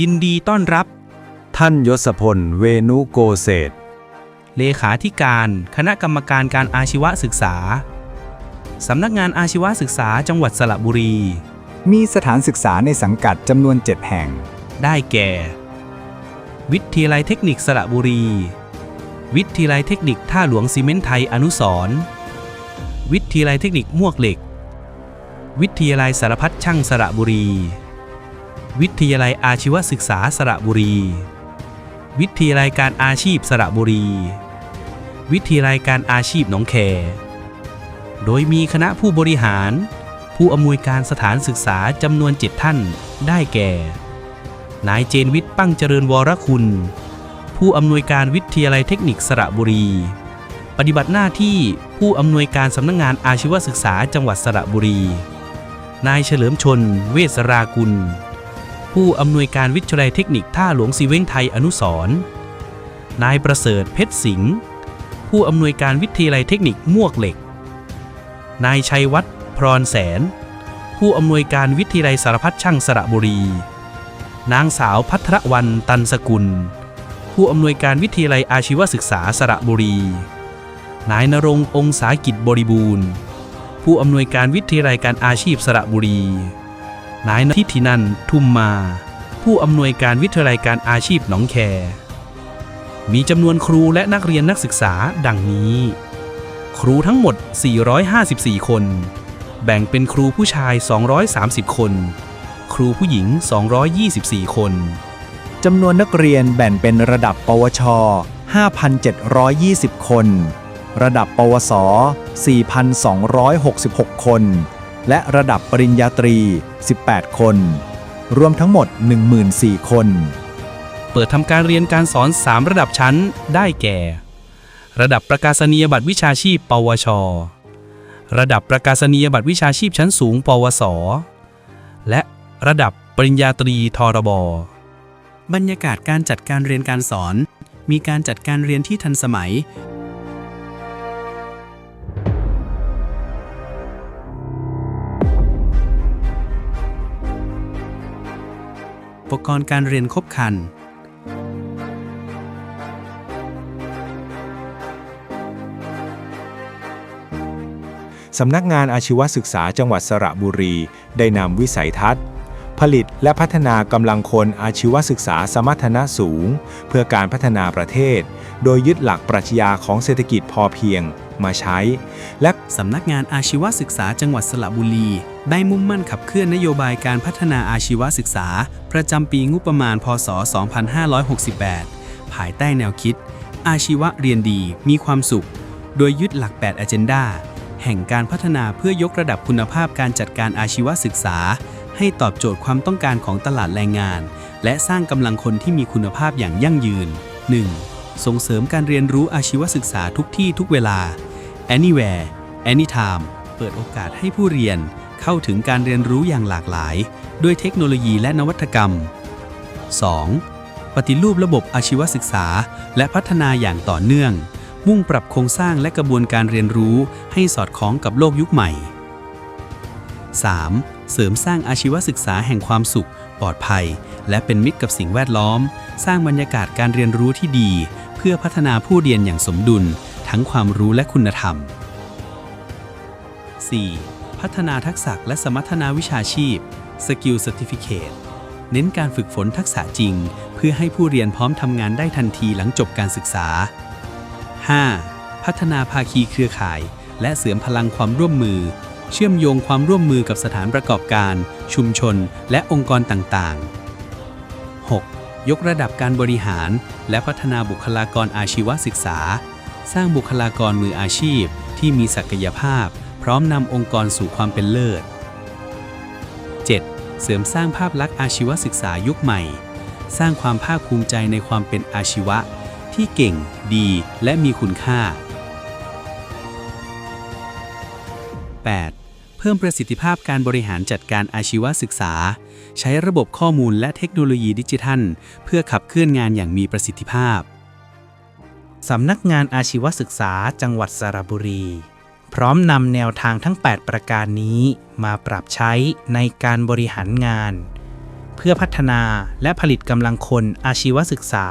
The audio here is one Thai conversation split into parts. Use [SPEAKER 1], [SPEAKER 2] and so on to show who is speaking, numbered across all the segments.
[SPEAKER 1] ยินดีต้อนรับ
[SPEAKER 2] ท่านยศพล เวนุโกเศษ
[SPEAKER 1] เลขาธิการคณะกรรมการการอาชีวศึกษา สำนักงานอาชีวศึกษาจังหวัดสระบุรี
[SPEAKER 3] มีสถานศึกษาในสังกัดจำนวน 7 แห่ง
[SPEAKER 1] ได้แก่ วิทยาลัยเทคนิคสระบุรี วิทยาลัยเทคนิคท่าหลวงซีเมนต์ไทยอนุสรณ์วิทยาลัยเทคนิคมวกเหล็ก วิทยาลัยสารพัดช่างสระบุรี วิทยาลัยอาชีวศึกษาสระบุรี วิทยาลัยการอาชีพสระบุรี วิทยาลัยการอาชีพหนองแค โดยมีคณะผู้บริหาร ผู้อำนวยการสถานศึกษาจำนวน7ท่าน ได้แก่ นายเจนวิทย์ปั้งเจริญวรคุณ ผู้อำนวยการวิทยาลัยเทคนิคสระบุรี ปฏิบัติหน้าที่ผู้อำนวยการสำนักงงานอาชีวศึกษาจังหวัดสระบุรี นายเฉลิมชน เวสรากุล ผู้อำนวยการวิทยาลัยเทคนิคท่าหลวงซีเว้งไทยอนุสรณ์นายประเสริฐเพชรสิงห์ ผู้อำนวยการวิทยาลัยเทคนิคมวกเหล็ก นายชัยวัฒน์พรแสน ผู้อำนวยการวิทยาลัยสารพัดช่างสระบุรี นางสาวพัทรวรรณตันสกุล ผู้อำนวยการวิทยาลัยอาชีวศึกษาสระบุรี นายนรงองศากิจบริบูรณ์ ผู้อำนวยการวิทยาลัยการอาชีพสระบุรี นายทิธินันท์ทุมมา ผู้อำนวยการวิทยาลัยการอาชีพหนองแค มีจำนวนครูและนักเรียนนักศึกษาดังนี้ ครูทั้งหมด 454 คน แบ่งเป็นครูผู้ชาย 230 คน ครูผู้หญิง 224 คน
[SPEAKER 3] จำนวนนักเรียนแบ่งเป็นระดับ ปวช 5,720 คน ระดับ ปวส 4,266 คน และระดับปริญญาตรี 18 คน รวมทั้งหมด 14,000 คน
[SPEAKER 1] เปิดทำการเรียนการสอน 3 ระดับชั้นได้แก่ ระดับประกาศนียบัตรวิชาชีพ ปวช ระดับประกาศนียบัตรวิชาชีพชั้นสูง ปวส และระดับปริญญาตรีทรบ บรรยากาศการจัดการเรียนการสอน มีการจัดการเรียนที่ทันสมัย ปกรณ์การเรียนครบครัน
[SPEAKER 2] สำนักงานอาชีวศึกษาจังหวัดสระบุรี ได้นำวิสัยทัศน์ ผลิตและพัฒนากำลังคนอาชีวศึกษาสมรรถนะสูง เพื่อการพัฒนาประเทศ โดยยึดหลักปรัชญาของเศรษฐกิจพอเพียงมาใช้ และ
[SPEAKER 1] สำนักงานอาชีวศึกษาจังหวัดสระบุรี ได้มุ่งมั่นขับเคลื่อนนโยบายการพัฒนาอาชีวศึกษา ประจำปีงบประมาณ พศ 2568 ภายใต้แนวคิด อาชีวะเรียนดีมีความสุข โดยยึดหลัก8อเจนดาแห่งการพัฒนาเพื่อยกระดับคุณภาพการจัดการอาชีวศึกษา ให้ตอบโจทย์ความต้องการของตลาดแรงงาน และสร้างกำลังคนที่มีคุณภาพอย่างยั่งยืน 1. ส่งเสริมการเรียนรู้อาชีวศึกษาทุกที่ทุกเวลา anywhere anytime เปิดโอกาสให้ผู้เรียนเข้าถึงการเรียนรู้อย่างหลากหลาย ด้วยเทคโนโลยีและนวัตกรรม 2. ปฏิรูประบบอาชีวศึกษา และพัฒนาอย่างต่อเนื่อง มุ่งปรับโครงสร้างและกระบวนการเรียนรู้ให้สอดคล้องกับโลกยุคใหม่ 3. เสริมสร้างอาชีวศึกษาแห่งความสุข ปลอดภัย และเป็นมิตรกับสิ่งแวดล้อม สร้างบรรยากาศการเรียนรู้ที่ดี เพื่อพัฒนาผู้เรียนอย่างสมดุล ทั้งความรู้และคุณธรรม 4. พัฒนาทักษะและสมรรถนาวิชาชีพ Skill Certificate เน้นการฝึกฝนทักษะจริง เพื่อให้ผู้เรียนพร้อมทำงานได้ทันทีหลังจบการศึกษา 5. พัฒนาภาคีเครือข่าย และเสริมพลังความร่วมมือ เชื่อมโยงความร่วมมือกับสถานประกอบการ ชุมชน และองค์กรต่างๆ 6. ยกระดับการบริหาร และพัฒนาบุคลากรอาชีวศึกษา สร้างบุคลากรมืออาชีพ ที่มีศักยภาพ พร้อมนำองค์กรสู่ความเป็นเลิศ 7. เสริมสร้างภาพลักษณ์อาชีวศึกษายุคใหม่ สร้างความภาคภูมิใจในความเป็นอาชีวะ ที่เก่ง ดี และมีคุณค่า 8. เพิ่มประสิทธิภาพการบริหารจัดการอาชีวศึกษา ใช้ระบบข้อมูลและเทคโนโลยีดิจิทัล เพื่อขับเคลื่อนงานอย่างมีประสิทธิภาพ สำนักงานอาชีวศึกษาจังหวัดสระบุรี พร้อมนำแนวทางทั้ง 8 ประการนี้มาปรับใช้ในการบริหารงาน เพื่อพัฒนาและผลิตกำลังคนอาชีวศึกษา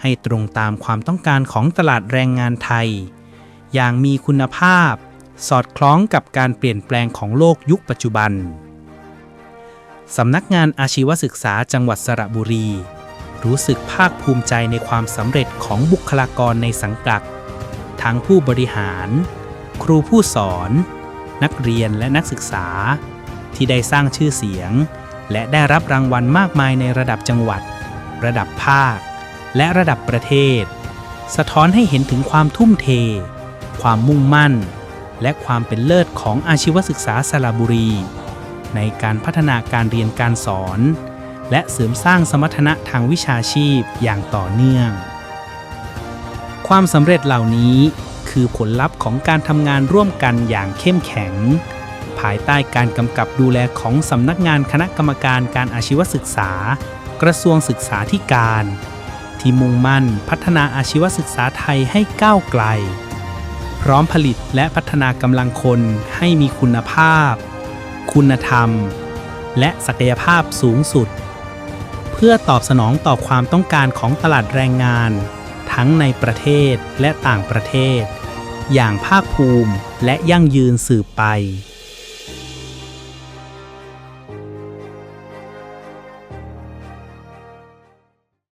[SPEAKER 1] ให้ตรงตามความต้องการของตลาดแรงงานไทย อย่างมีคุณภาพ สอดคล้องกับการเปลี่ยนแปลงของโลกยุคปัจจุบัน สำนักงานอาชีวศึกษาจังหวัดสระบุรี รู้สึกภาคภูมิใจในความสำเร็จของบุคลากรในสังกัด ทั้งผู้บริหาร ครูผู้สอน นักเรียนและนักศึกษา ที่ได้สร้างชื่อเสียง และได้รับรางวัลมากมายในระดับจังหวัด ระดับภาค และระดับประเทศ สะท้อนให้เห็นถึงความทุ่มเท ความมุ่งมั่น และความเป็นเลิศของอาชีวศึกษาสระบุรี ในการพัฒนาการเรียนการสอน และเสริมสร้างสมรรถนะทางวิชาชีพอย่างต่อเนื่อง ความสำเร็จเหล่านี้คือผลลัพธ์ของการทำงานร่วมกันอย่างเข้มแข็ง ภายใต้การกำกับดูแลของสำนักงานคณะกรรมการการอาชีวศึกษา กระทรวงศึกษาธิการ ที่มุ่งมั่นพัฒนาอาชีวศึกษาไทยให้ก้าวไกล พร้อมผลิตและพัฒนากำลังคนให้มีคุณภาพ คุณธรรม และศักยภาพสูงสุด เพื่อตอบสนองต่อความต้องการของตลาดแรงงาน ทั้งในประเทศและต่างประเทศ อย่างภาคภูมิและยั่งยืนสืบไป